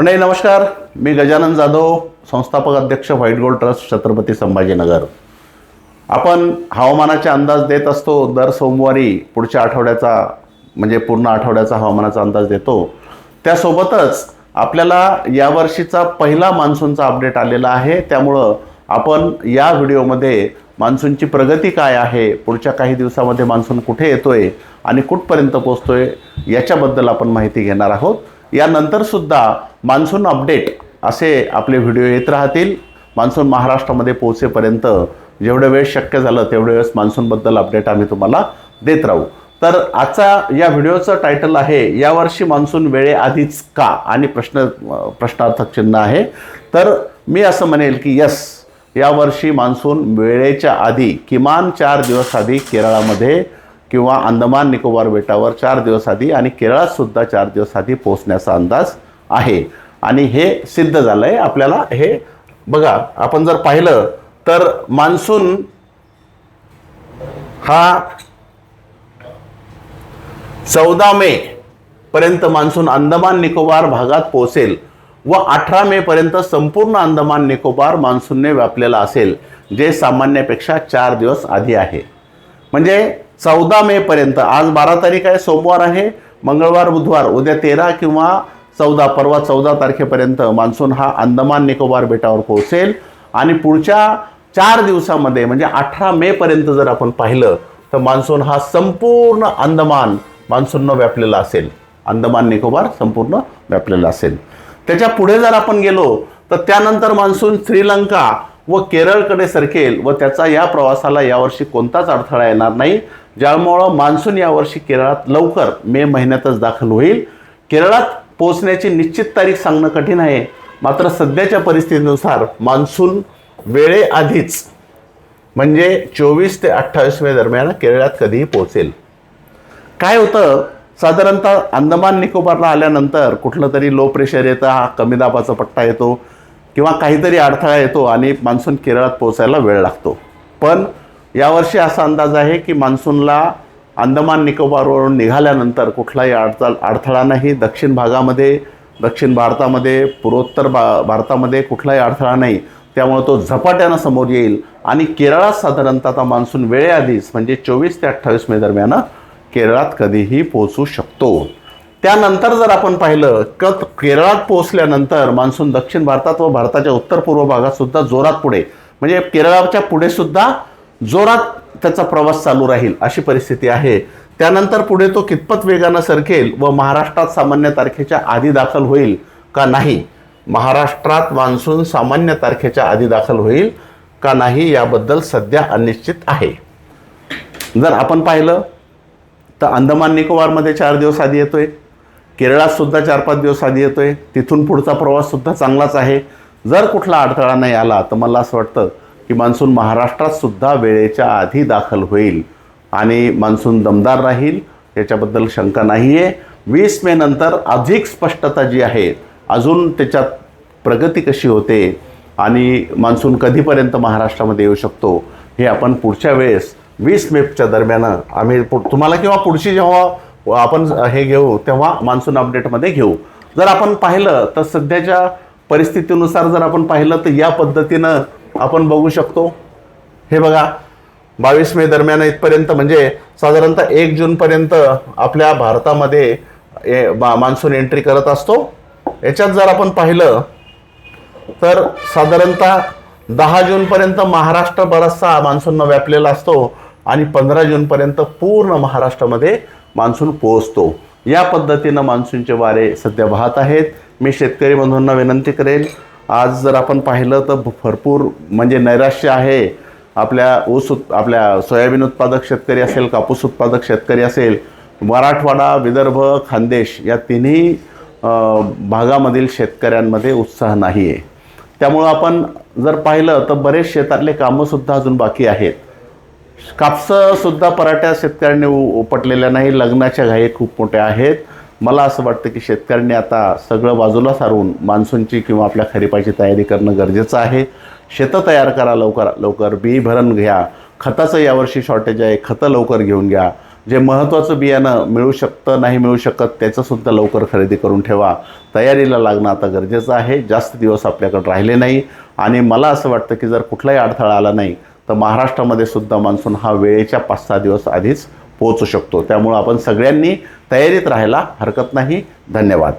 मंडळी नमस्कार. मी गजानन जाधव संस्थापक अध्यक्ष white gold trust Chhatrapati Sambhajinagar. आपण हवामानाचे अंदाज देत असतो. दर सोमवारी पुढच्या आठवड्याचा म्हणजे पूर्ण आठवड्याचा हवामानाचा अंदाज देतो. त्यासोबतच आपल्याला यावर्षीचा पहिला मान्सूनचा अपडेट आलेला आहे. त्यामुळं आपण या व्हिडिओमध्ये मान्सूनची प्रगती काय आहे पुढच्या काही दिवसामध्ये मान्सून कुठे येतो आहे आणि कुठपर्यंत पोचतो आहे याच्याबद्दल आपण माहिती घेणार आहोत. यानंतरसुद्धा मान्सून अपडेट असे आपले व्हिडिओ येत राहतील. मान्सून महाराष्ट्रामध्ये पोहोचेपर्यंत जेवढे वेळ शक्य झालं तेवढे वेळेस मान्सूनबद्दल अपडेट आम्ही तुम्हाला देत राहू. तर आजचा या व्हिडिओचं टायटल आहे यावर्षी मान्सून वेळेआधीच का? आणि प्रश्न प्रश्नार्थक चिन्ह आहे. तर मी असं म्हणेल की यस यावर्षी मान्सून वेळेच्या आधी किमान चार दिवस आधी केरळामध्ये किंवा अंदमान निकोबार बेटावर चार दिवस आधी आणि केरळात सुद्धा चार दिवस आधी पोहोचण्याचा अंदाज आहे. आणि हे सिद्ध झालं आहे आपल्याला हे बघा आपण जर पाहिलं तर मान्सून हा चौदा मे पर्यंत मान्सून अंदमान निकोबार भागात पोहोचेल व अठरा मे पर्यंत संपूर्ण अंदमान निकोबार मान्सूनने व्यापलेला असेल जे सामान्यापेक्षा चार दिवस आधी आहे. म्हणजे चौदा मे पर्यंत आज बारा तारीख आहे सोमवार आहे मंगळवार बुधवार उद्या तेरा किंवा चौदा परवा चौदा तारखेपर्यंत मान्सून हा अंदमान निकोबार बेटावर पोहोचेल. आणि पुढच्या चार दिवसामध्ये म्हणजे अठरा मे पर्यंत जर आपण पाहिलं तर मान्सून हा संपूर्ण अंदमान मान्सूननं व्यापलेला असेल. अंदमान निकोबार संपूर्ण व्यापलेला असेल. त्याच्या पुढे जर आपण गेलो तर त्यानंतर मान्सून श्रीलंका व केरळकडे सरकेल व त्याचा या प्रवासाला यावर्षी कोणताच अडथळा येणार नाही. ज्यामुळं मान्सून यावर्षी केरळात लवकर मे महिन्यातच दाखल होईल. केरळात पोचण्याची निश्चित तारीख सांगणं कठीण आहे. मात्र सध्याच्या परिस्थितीनुसार मान्सून वेळेआधीच म्हणजे चोवीस ते अठ्ठावीस मे दरम्यान केरळात कधीही पोहोचेल. काय होतं? साधारणतः अंदमान निकोबारला आल्यानंतर कुठलं तरी लो प्रेशर येतं हा कमी दाबाचा पट्टा येतो किंवा काहीतरी अडथळा येतो आणि मान्सून केरळात पोचायला वेळ लागतो. पण यावर्षी असा अंदाज आहे की मान्सूनला अंदमान निकोबारवरून निघाल्यानंतर कुठलाही अडचण अडथळा नाही. दक्षिण भागामध्ये दक्षिण भारतामध्ये पूर्वोत्तर भा भारतामध्ये कुठलाही अडथळा नाही. त्यामुळे तो झपाट्यानं समोर येईल. आणि केरळात साधारणतः आता मान्सून वेळेआधीच म्हणजे चोवीस ते अठ्ठावीस मे दरम्यान केरळात कधीही पोहोचू शकतो. त्यानंतर जर आपण पाहिलं क केरळात पोहोचल्यानंतर मान्सून दक्षिण भारतात व भारताच्या उत्तर पूर्व भागात सुद्धा जोरात पुढे. म्हणजे केरळाच्या पुढे सुद्धा जोरात त्याचा प्रवास चालू राहील अशी परिस्थिती आहे. त्यानंतर पुढे तो कितपत वेगानं सरकेल व महाराष्ट्रात सामान्य तारखेच्या आधी दाखल होईल का नाही? महाराष्ट्रात मान्सून सामान्य तारखेच्या आधी दाखल होईल का नाही याबद्दल सध्या अनिश्चित आहे. जर आपण पाहिलं तर अंदमान निकोबारमध्ये चार दिवस आधी येतोय. केरळातसुद्धा चार पाच दिवस आधी येतोय. तिथून पुढचा प्रवाससुद्धा चांगलाच आहे. जर कुठला अडथळा नाही आला तर मला असं वाटतं की मान्सून महाराष्ट्रातसुद्धा वेळेच्या आधी दाखल होईल आणि मान्सून दमदार राहील याच्याबद्दल शंका नाही आहे वीस मे नंतर अधिक स्पष्टता जी आहे अजून त्याच्यात प्रगती कशी होते आणि मान्सून कधीपर्यंत महाराष्ट्रामध्ये येऊ शकतो हे आपण पुढच्या वेळेस वीस मेच्या दरम्यान आम्ही पु- तुम्हाला किंवा पुढची जेव्हा आपण हे घेऊ तेव्हा मान्सून अपडेटमध्ये घेऊ. जर आपण पाहिलं तर सध्याच्या परिस्थितीनुसार जर आपण पाहिलं तर या पद्धतीनं आपण बघू शकतो. हे बघा बावीस मे दरम्यान इथपर्यंत म्हणजे साधारणतः एक जूनपर्यंत आपल्या भारतामध्ये ए- मा- मान्सून एंट्री करत असतो. याच्यात जर आपण पाहिलं तर साधारणतः दहा जूनपर्यंत महाराष्ट्र बराचसा मान्सूननं व्यापलेला असतो आणि पंधरा जूनपर्यंत पूर्ण महाराष्ट्रामध्ये मान्सून पोहोचतो. या पद्धतीनं मान्सूनचे वारे सध्या वाहत आहेत. मी शेतकरी बंधूंना विनंती करेन आज जर आपण पाहिलं तर भरपूर म्हणजे नैराश्य आहे. आपल्या ऊस उत् आपल्या सोयाबीन उत्पादक शेतकरी असेल कापूस उत्पादक शेतकरी असेल मराठवाडा विदर्भ खानदेश या तिन्ही भागामधील शेतकऱ्यांमध्ये उत्साह नाही आहे त्यामुळं आपण जर पाहिलं तर बरेच शेतातले कामंसुद्धा अजून बाकी आहेत. कापसंसुद्धा पराठ्या शेतकऱ्यांनी उपटलेल्या नाही लग्नाच्या घाई खूप मोठ्या आहेत. मला असं वाटतं की शेतकऱ्यांनी आता सगळं बाजूला सारून मान्सूनची किंवा आपल्या खरीपाची तयारी करणं गरजेचं आहे. शेतं तयार करा लवकर लवकर. बी भरण घ्या. खताचं यावर्षी शॉर्टेज आहे. खतं लवकर घेऊन घ्या. जे महत्त्वाचं बियाणं मिळू शकतं नाही मिळू शकत त्याचंसुद्धा लवकर खरेदी करून ठेवा. तयारीला लागणं आता गरजेचं आहे. जास्त दिवस आपल्याकडे राहिले नाही. आणि मला असं वाटतं की जर कुठलाही अडथळा आला नाही तर महाराष्ट्रामध्ये सुद्धा मान्सून हा वेळेच्या पाच सहा दिवस आधीच पोहोचू शकतो. त्यामुळं आपण सगळ्यांनी तयारीत राहायला हरकत नाही. धन्यवाद.